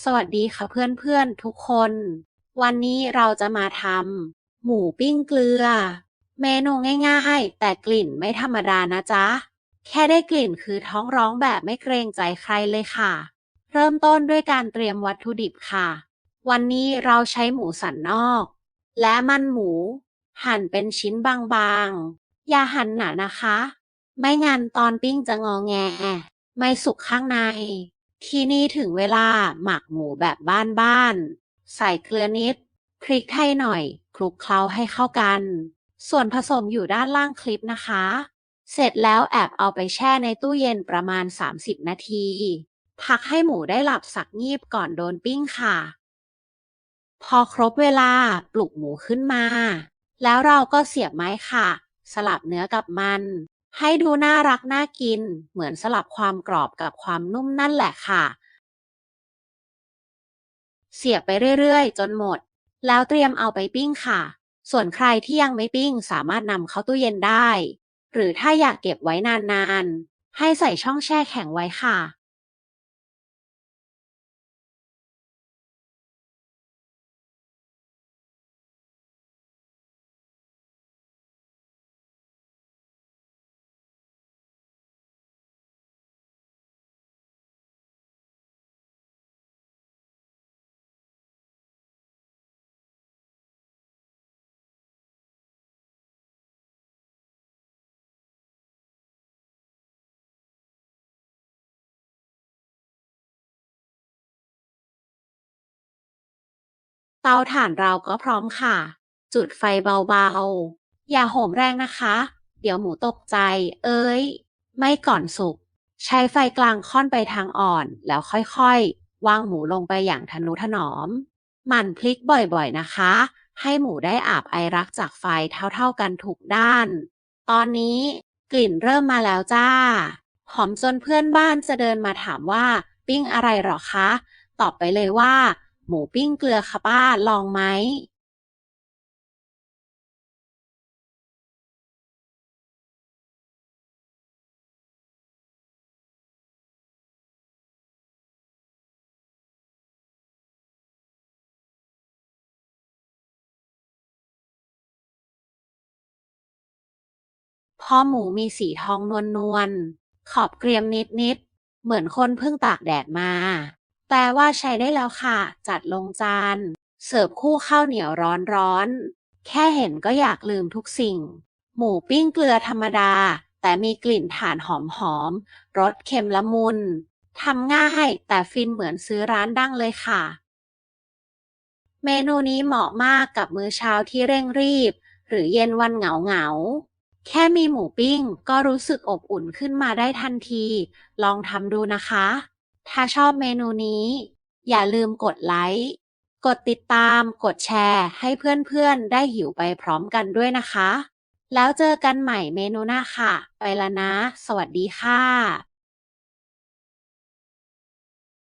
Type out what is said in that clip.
สวัสดีค่ะเพื่อนๆทุกคน วันนี้เราจะมาทำหมูปิ้งเกลือ เมนูง่ายๆ แต่กลิ่นไม่ธรรมดานะจ๊ะ แค่ได้กลิ่นคือท้องร้องแบบไม่เกรงใจใครเลยค่ะ เริ่มต้นด้วยการเตรียมวัตถุดิบค่ะ วันนี้เราใช้หมูสันนอก และมันหมู หั่นเป็นชิ้นบางๆ อย่าหั่นหนานะคะ ไม่งั้นตอนปิ้งจะงอแง ไม่สุกข้างใน ทีนี้ถึงเวลาหมักหมูแบบบ้านๆ ใส่เกลือนิด พริกไทยหน่อย คลุกเคล้าให้เข้ากัน ส่วนผสมอยู่ด้านล่างคลิปนะคะ เสร็จแล้วแอบเอาไปแช่ในตู้เย็นประมาณ 30 นาที พักให้หมูได้หลับสักงีบก่อนโดนปิ้งค่ะ พอครบเวลาปลุกหมูขึ้นมา แล้วเราก็เสียบไม้ค่ะ สลับเนื้อกับมัน ให้ดูน่ารักน่ากิน เหมือนสลับความกรอบกับความนุ่มนั่นแหละค่ะ เสียบไปเรื่อยๆ จนหมด แล้วเตรียมเอาไปปิ้งค่ะ ส่วนใครที่ยังไม่ปิ้งสามารถนำเข้าตู้เย็นได้ หรือถ้าอยากเก็บไว้นานๆ ให้ใส่ช่องแช่แข็งไว้ค่ะ เตาถ่านเราก็พร้อมค่ะ จุดไฟเบาๆ อย่าโหมแรงนะคะ เดี๋ยวหมูตกใจ เอ้ย ไม่ก่อนสุก ใช้ไฟกลางค่อนไปทางอ่อน แล้วค่อยๆ วางหมูลงไปอย่างทนุถนอม หมั่นพลิกบ่อยๆนะคะ ให้หมูได้อาบไอรักจากไฟเท่าๆกันทุกด้าน ตอนนี้กลิ่นเริ่มมาแล้วจ้า หอมจนเพื่อนบ้านจะเดินมาถามว่า ปิ้งอะไรหรอคะ ตอบไปเลยว่า หมูปิ้งเกลือค่ะป้า ลองไหมพอหมูมีสีทองนวลนวลๆขอบเกรียมนิดนิดๆ เหมือนคนเพิ่งตากแดดมา แปลว่าใช้ได้แล้วค่ะ จัดลงจาน เสิร์ฟคู่ข้าวเหนียวร้อนร้อนๆ แค่เห็นก็อยากลืมทุกสิ่ง หมูปิ้งเกลือธรรมดา แต่มีกลิ่นถ่านหอมหอมๆ รสเค็มละมุน ทำง่ายแต่ฟินเหมือนซื้อร้านดั้งเลยค่ะ เมนูนี้เหมาะมากกับมื้อเช้าที่เร่งรีบ หรือเย็นวันเหงาเหงาๆแค่มีหมูปิ้งก็รู้สึกอบอุ่นขึ้นมาได้ทันที ลองทำดูนะคะ ถ้าชอบเมนูนี้ อย่าลืมกดไลค์ กดติดตาม กดแชร์ให้เพื่อนๆ ได้หิวไปพร้อมกันด้วยนะคะ แล้วเจอกันใหม่เมนูหน้าค่ะ ไปละนะ สวัสดีค่ะ